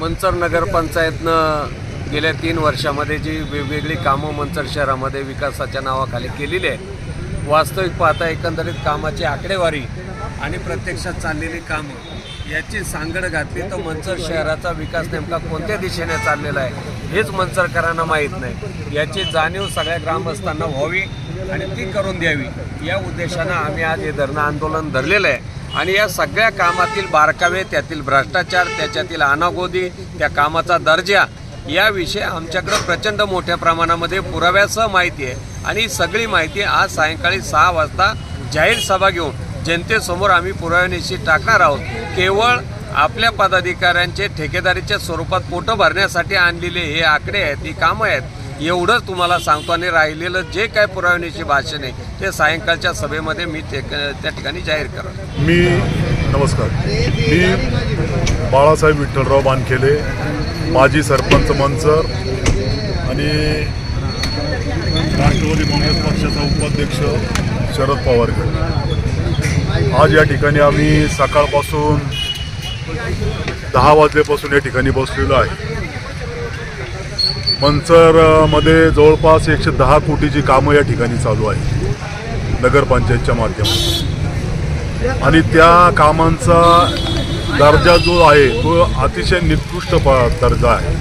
मंचर नगरपंचायतनं गेल्या तीन वर्षामध्ये जी वेगवेगळी कामं मंचर शहरामध्ये विकासाच्या नावाखाली केलेली आहे वास्तविक पाहता एकंदरीत कामाची आकडेवारी आणि प्रत्यक्षात चाललेली कामं याची सांगड घातली तर मंचर शहराचा विकास नेमका कोणत्या दिशेने चाललेला आहे हेच मंचरकरांना माहीत नाही. याची जाणीव सगळ्या ग्रामस्थांना व्हावी आणि ती करून द्यावी या उद्देशानं आम्ही आज हे धरणं आंदोलन धरलेलं आहे. आणि या सगळ्या कामातील बारकावे त्यातील भ्रष्टाचार त्याच्यातील अनागोदी त्या कामाचा दर्जा याविषयी आमच्याकडं प्रचंड मोठ्या प्रमाणामध्ये पुराव्यासह माहिती आहे. आणि ही सगळी माहिती आज सायंकाळी सहा वाजता जाहीर सभा घेऊन जनतेसमोर आम्ही पुराव्यानिशी टाकणार आहोत. केवळ आपल्या पदाधिकाऱ्यांचे ठेकेदारीच्या स्वरूपात पोटं भरण्यासाठी आणलेले हे आकडे आहेत ही कामं आहेत. एवढंच तुम्हाला सांगतो आणि राहिलेलं जे काय पुराव्यानिशी भाषण आहे ते सायंकाळच्या सभेमध्ये मी ते त्या ठिकाणी जाहीर करा मी नमस्कार. मी बाळासाहेब विठ्ठलराव बानखेले माजी सरपंच मंचर आणि राष्ट्रवादी काँग्रेस पक्षाचा उपाध्यक्ष शरद पवार आज या ठिकाणी आम्ही सकाळपासून दहा वाजल्यापासून या ठिकाणी बसलेलो आहे. मनसरमध्ये जवळपास एकशे दहा कोटीची कामं या ठिकाणी चालू आहे नगरपंचायतच्या माध्यमातून. आणि त्या कामांचा दर्जा जो आहे तो अतिशय निकृष्ट प दर्जा आहे.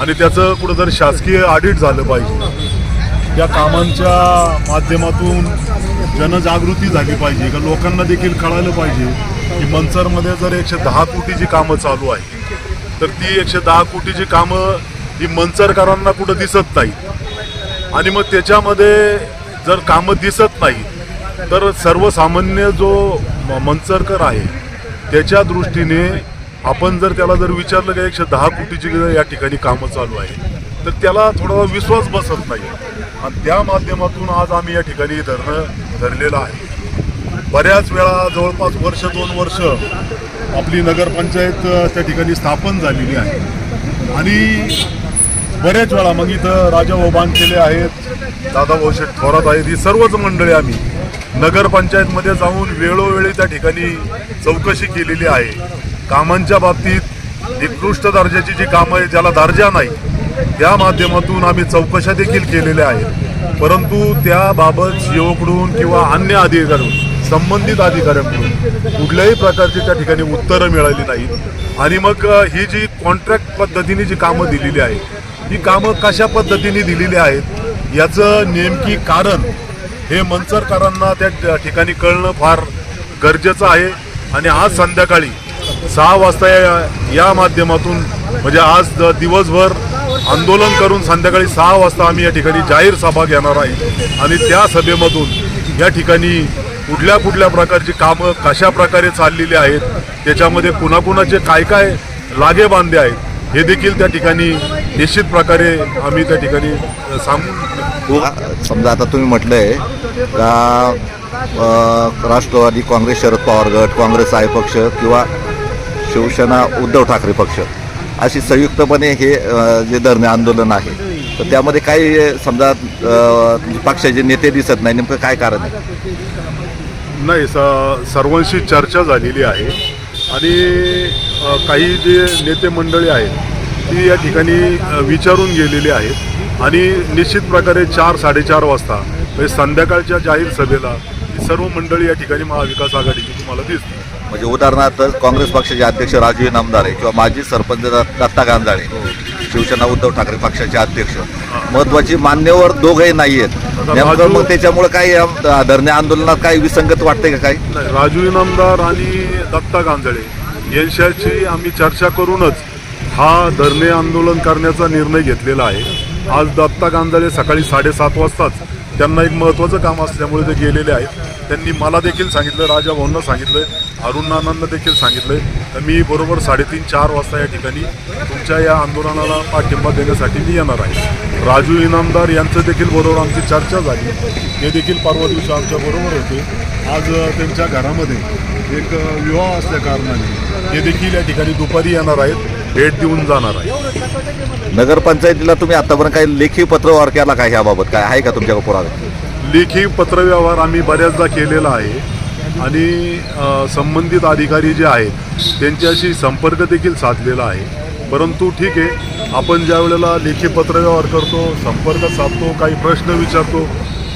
आणि त्याचं कुठंतरी शासकीय ऑडिट झालं पाहिजे. या कामांच्या माध्यमातून जनजागृती झाली पाहिजे का लोकांना देखील कळायला पाहिजे की मंचरमध्ये जर एकशे दहा कोटीची कामं चालू आहे तर ती एकशे दहा कोटीची कामं ही मंचरकरांना कुठं दिसत नाही. आणि मग त्याच्यामध्ये जर कामं दिसत नाही तर सर्वसामान्य जो मंचरकर आहे त्याच्या दृष्टीने आपण जर त्याला जर विचारलं की एकशे दहा कोटीची या ठिकाणी कामं चालू आहे तर त्याला थोडा विश्वास बसत नाही. आणि त्या माध्यमातून आज आम्ही या ठिकाणी धरणं धरलेलं आहे. बऱ्याच वेळा जवळपास वर्ष दोन वर्ष आपली नगरपंचायत त्या ठिकाणी स्थापन झालेली आहे. आणि बऱ्याच वेळा मग इथं राजा ओबान केले आहेत दादा शेठ थोरात आहेत ही सर्वच मंडळी आम्ही नगरपंचायतमध्ये जाऊन वेळोवेळी त्या ठिकाणी चौकशी केलेली आहे. कामांच्या बाबतीत निकृष्ट दर्जाची जी कामं आहे ज्याला दर्जा नाही त्या माध्यमातून आम्ही चौकशा देखील केलेल्या आहेत. परंतु त्याबाबत सीओकडून किंवा अन्य अधिकाऱ्यांकडून संबंधित अधिकाऱ्यांकडून कुठल्याही प्रकारची त्या ठिकाणी उत्तरं मिळाली नाहीत. आणि मग ही जी कॉन्ट्रॅक्ट पद्धतीने जी कामं दिलेली आहेत ही कामं कशा पद्धतीने दिलेली आहेत याचं नेमकी कारण हे मंचरकरांना त्या ठिकाणी कळणं फार गरजेचं आहे. आणि आज संध्याकाळी सहा वाजता या- या माध्यमातून म्हणजे आज द- दिवसभर आंदोलन करून संध्याकाळी सहा वाजता आम्ही या ठिकाणी जाहीर सभा घेणार आहे. आणि त्या सभेमधून या ठिकाणी कुठल्या कुठल्या प्रकारची कामं कशा प्रकारे चाललेली आहेत त्याच्यामध्ये कुणाकुणाचे काय काय लागे बांधे आहेत हे देखील त्या ठिकाणी निश्चित प्रकारे आम्ही त्या ठिकाणी आ- समजा आता तुम्ही म्हटलंय का राष्ट्रवादी काँग्रेस शरद पवार गट काँग्रेस आय पक्ष किंवा शिवसेना उद्धव ठाकरे पक्ष अशी संयुक्तपणे हे जे धरणे आंदोलन आहे तर त्यामध्ये काही समजा पक्षाचे नेते दिसत नाही नेमकं काय कारण आहे? नाही स सर्वांशी चर्चा झालेली आहे आणि काही जे नेते मंडळी आहेत ती या ठिकाणी विचारून गेलेली आहेत आणि निश्चित प्रकारे चार साडेचार वाजता म्हणजे संध्याकाळच्या जाहीर सभेला सर्व मंडळी या ठिकाणी महाविकास आघाडीची तुम्हाला दिसते म्हणजे उदाहरणार्थ काँग्रेस पक्षाचे अध्यक्ष राजू नामदारे किंवा माजी सरपंच दत्ता गांजाळे शिवसेना उद्धव ठाकरे पक्षाचे अध्यक्ष. महत्वाची मान्यवर दोघंही नाही आहेत नेमकं मग त्याच्यामुळे काही धरणे आंदोलनात काही विसंगत वाटते का काही? राजू इनामदार आणि दत्ता गांजळे यांच्याशी आम्ही चर्चा करूनच हा धरणे आंदोलन करण्याचा निर्णय घेतलेला आहे. आज दत्ता गांधारे सकाळी साडेसात वाजताच त्यांना एक महत्त्वाचं काम असल्यामुळे ते गेलेले आहेत. त्यांनी मला देखील सांगितलं राजा भाऊंना सांगितलं अरुण नानांना देखील सांगितलं. तर मी बरोबर साडेतीन चार वाजता या ठिकाणी तुमच्या या आंदोलनाला पाठिंबा देण्यासाठी मी येणार आहे. राजू इनामदार यांचं देखील बरोबर आमची चर्चा झाली. ते देखील परवा दिवशी आमच्याबरोबर होते. आज त्यांच्या घरामध्ये एक विवाह असल्या कारणाने ते देखील या ठिकाणी दुपारी येणार आहेत. भेट देऊन जाणार आहे. नगरपंचायतीला तुम्ही आतापर्यंत काही लेखी पत्रव्यवहार केला का ह्याबाबत? काय आहे का तुमच्याकडे पुरावे? लेखी पत्रव्यवहार आम्ही बऱ्याचदा केलेला आहे. आणि संबंधित अधिकारी जे आहेत त्यांच्याशी संपर्क देखील साधलेला आहे. परंतु ठीक आहे आपण ज्या वेळेला लेखी पत्रव्यवहार करतो संपर्क साधतो काही प्रश्न विचारतो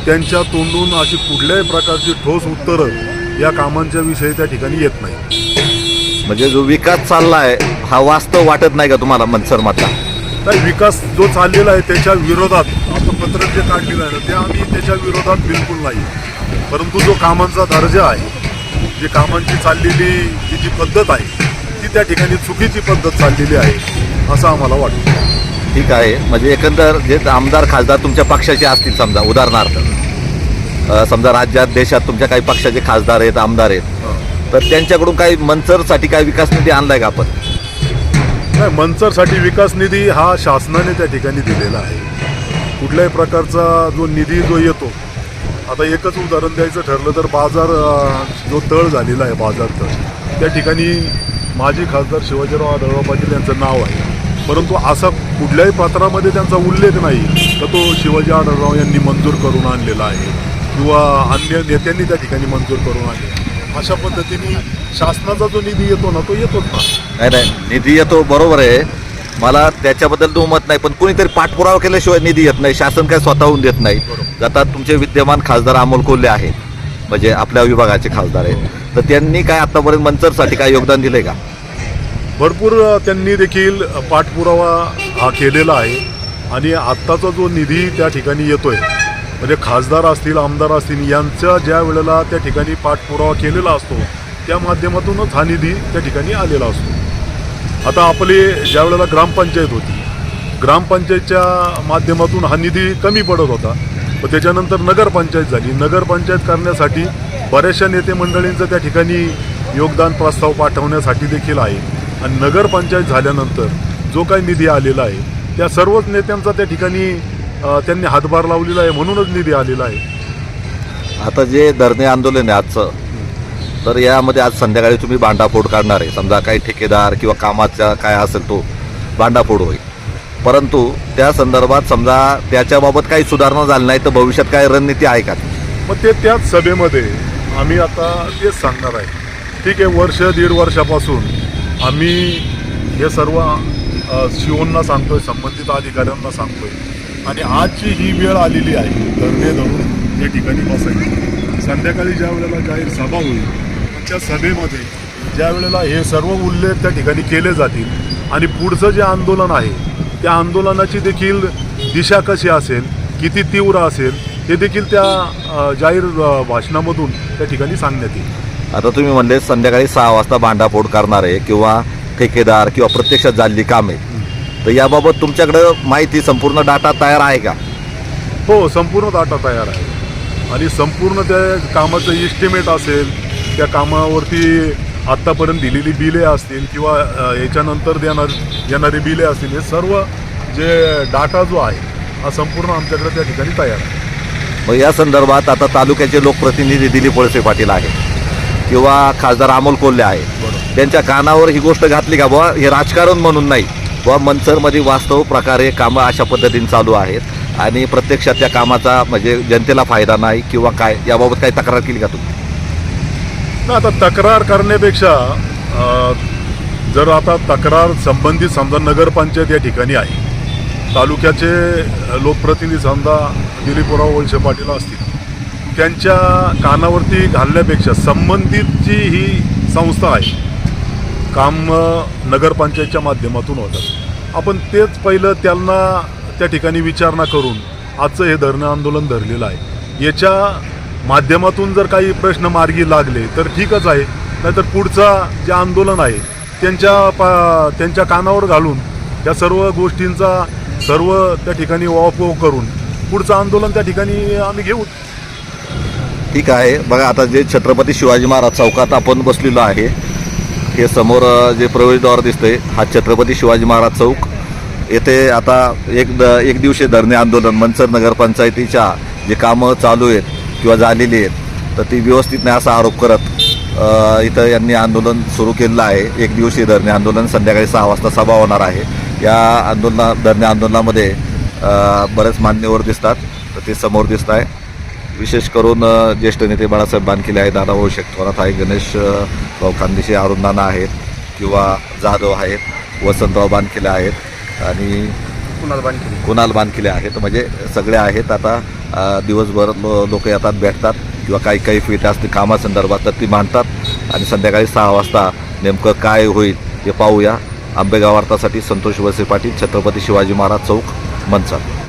त्यांच्या तोंडून अशी कुठल्याही प्रकारची ठोस उत्तरं या कामांच्या विषयी त्या ठिकाणी येत नाही. म्हणजे जो विकास चालला आहे हा वास्तव वाटत नाही का तुम्हाला मनसर मधला तर विकास जो चाललेला आहे त्याच्या विरोधात आता पत्रक जे काढलेलं आहे ना ते आम्ही त्याच्या विरोधात बिलकुल नाही. परंतु जो कामांचा दर्जा आहे जी कामांची चाललेली जी जी पद्धत आहे ती त्या ठिकाणी चुकीची पद्धत चाललेली आहे असं आम्हाला वाटतं. ठीक आहे. म्हणजे एकंदर जे आमदार खासदार तुमच्या पक्षाचे असतील समजा उदाहरणार्थ समजा राज्यात देशात तुमच्या काही पक्षाचे खासदार आहेत आमदार आहेत तर त्यांच्याकडून काही मनसरसाठी काही विकास निधी आणलाय का आपण? नाही मंचरसाठी विकास निधी हा शासनाने त्या ठिकाणी दिलेला आहे. कुठल्याही प्रकारचा जो निधी जो येतो आता एकच उदाहरण द्यायचं ठरलं तर बाजार जो तळ झालेला आहे बाजार तळ त्या ठिकाणी माजी खासदार शिवाजीराव आढळराव पाटील यांचं नाव आहे. परंतु असा कुठल्याही पात्रामध्ये त्यांचा उल्लेख नाही तर तो शिवाजी आढळराव यांनी मंजूर करून आणलेला आहे किंवा अन्य नेत्यांनी त्या ठिकाणी मंजूर करून आणले अशा पद्धतीने शासनाचा जो निधी येतो ना तो येतोच ना. नाही नाही निधी येतो बरोबर आहे. मला त्याच्याबद्दल दुमत नाही पण कुणीतरी पाठपुरावा केल्याशिवाय निधी येत नाही शासन काय स्वतःहून देत नाही. आता तुमचे विद्यमान खासदार अमोल कोल्हे आहेत म्हणजे आपल्या विभागाचे खासदार आहेत. तर त्यांनी काय आतापर्यंत मंचरसाठी काय योगदान दिलंय का? भरपूर त्यांनी देखील पाठपुरावा हा केलेला आहे. आणि आत्ताचा जो निधी त्या ठिकाणी येतोय म्हणजे खासदार असतील आमदार असतील यांचा ज्या वेळेला त्या ठिकाणी पाठपुरावा केलेला असतो त्या माध्यमातूनच हा निधी त्या ठिकाणी आलेला असतो. आता आपली ज्या वेळेला ग्रामपंचायत होती ग्रामपंचायतच्या माध्यमातून हा निधी कमी पडत होता. व त्याच्यानंतर नगरपंचायत झाली. नगरपंचायत करण्यासाठी बऱ्याचशा नेते मंडळींचं त्या ठिकाणी योगदान प्रस्ताव पाठवण्यासाठी देखील आहे. आणि नगरपंचायत झाल्यानंतर जो काही निधी आलेला आहे त्या सर्वच नेत्यांचा त्या ठिकाणी त्यांनी हातभार लावलेला आहे म्हणूनच निधी आलेला आहे. आता जे धरणे आंदोलन आहे आजचं तर यामध्ये आज संध्याकाळी तुम्ही भांडाफोड काढणार आहे. समजा काही ठेकेदार किंवा कामाचा काय असेल तो भांडाफोड होईल. परंतु त्या संदर्भात समजा त्याच्याबाबत काही सुधारणा झाली नाही तर भविष्यात काय रणनीती आहे का? मग ते त्याच सभेमध्ये आम्ही आता तेच सांगणार आहे. ठीक आहे वर्ष दीड वर्षापासून आम्ही हे सर्व शिवूंना सांगतोय संबंधित अधिकाऱ्यांना सांगतोय. आणि आजची ही वेळ आलेली आहे. धरणे धरून या ठिकाणी बसायची. संध्याकाळी ज्या वेळेला जाहीर सभा होईल त्या सभेमध्ये ज्या वेळेला हे सर्व उल्लेख त्या ठिकाणी केले जातील आणि पुढचं जे आंदोलन आहे त्या आंदोलनाची देखील दिशा कशी असेल किती तीव्र असेल हे देखील त्या जाहीर भाषणामधून त्या ठिकाणी सांगण्यात येईल. आता तुम्ही म्हणले संध्याकाळी सहा वाजता भांडाफोड करणार आहे किंवा ठेकेदार किंवा प्रत्यक्षात झालेली कामे. तर याबाबत तुमच्याकडं माहिती संपूर्ण डाटा तयार आहे का? हो संपूर्ण डाटा तयार आहे. आणि संपूर्ण त्या कामाचं इस्टिमेट असेल त्या कामावरती आत्तापर्यंत दिलेली बिले असतील किंवा याच्यानंतर देणार येणारी बिले असतील हे सर्व जे डाटा जो आहे हा संपूर्ण आमच्याकडे त्या ठिकाणी तयार आहे. मग या संदर्भात आता तालुक्याचे लोकप्रतिनिधी दिलीप वळसे पाटील आहेत किंवा खासदार अमोल कोल्हे आहे. त्यांच्या कानावर ही गोष्ट घातली का बुवा? हे राजकारण म्हणून नाही. व मनसरमध्ये वास्तव प्रकारे कामं अशा पद्धतीने चालू आहेत. आणि प्रत्यक्षात त्या कामाचा म्हणजे जनतेला फायदा नाही किंवा काय याबाबत काही तक्रार केली का तुम्ही? ना आता तक्रार करण्यापेक्षा जर आता तक्रार संबंधित समजा नगरपंचायत या ठिकाणी आहे तालुक्याचे लोकप्रतिनिधी समजा दिलीपराव वळसे पाटील असतील त्यांच्या कानावरती घालण्यापेक्षा संबंधित जी ही संस्था आहे काम नगरपंचायतच्या माध्यमातून होतात. आपण तेच पहिलं त्यांना त्या ठिकाणी विचारणा करून आजचं हे धरणं आंदोलन धरलेलं आहे. याच्या माध्यमातून जर काही प्रश्न मार्गी लागले तर ठीकच आहे. नाहीतर पुढचा जे आंदोलन आहे त्यांच्या पा त्यांच्या कानावर घालून त्या सर्व गोष्टींचा सर्व त्या ठिकाणी वापव करून पुढचं आंदोलन त्या ठिकाणी आम्ही घेऊ. ठीक आहे. बघा आता जे छत्रपती शिवाजी महाराज चौकात आपण बसलेलो आहे हे समोर जे प्रवेशद्वार दिसतंय हा छत्रपती शिवाजी महाराज चौक. येथे आता एक द एक दिवशी धरणे आंदोलन मनसर नगरपंचायतीच्या जे कामं चालू आहेत किंवा झालेली आहेत तर ती व्यवस्थित नाही असा आरोप करत इथं यांनी आंदोलन सुरू केलेलं आहे. एक दिवशी धरणे आंदोलन संध्याकाळी सहा वाजता सभा होणार आहे. या आंदोलना धरणे आंदोलनामध्ये बरेच मान्यवर दिसतात तर ते समोर दिसत आहे विशेष करून ज्येष्ठ नेते बाळासाहेब बानकिले आहेत दादाभाऊ थोरात आहे गणेश भाऊ खानदेशी अरुण नाना आहेत किंवा जाधव आहेत वसंतराव बानखिले आहेत आणि कुणाल बानखिले. आहेत. म्हणजे सगळे आहेत आता दिवसभर लो लोक येतात भेटतात किंवा काही काही फिट असते कामासंदर्भात तर ती मांडतात. आणि संध्याकाळी सहा वाजता नेमकं काय होईल ते पाहूया. आंबेगाव वार्तासाठी संतोष वसे पाटील छत्रपती शिवाजी महाराज चौक मंचा